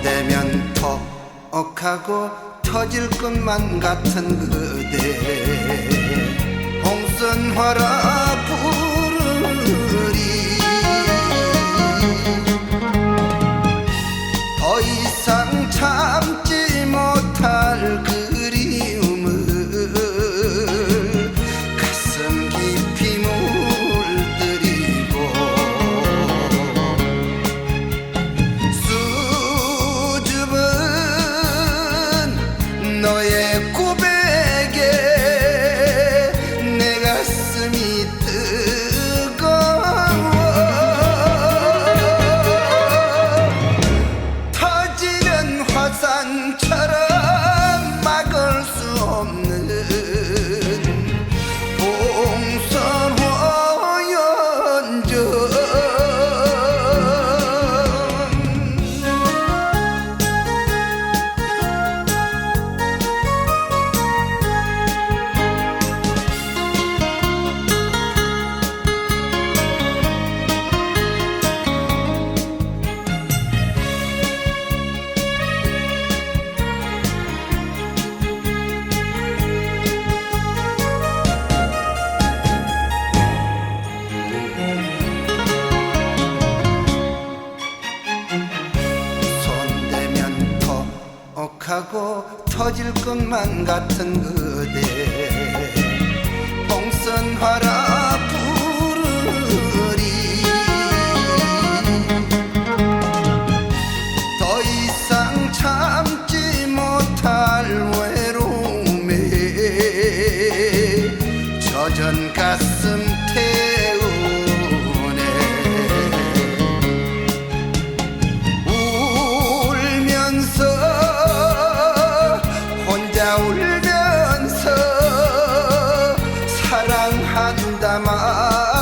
손대면 턱하고 터질 것만 같은 그대. 홍선화라 부르리. 더 이상 참지 하고 터질 것만 같은 그대. 봉선화라 handa maa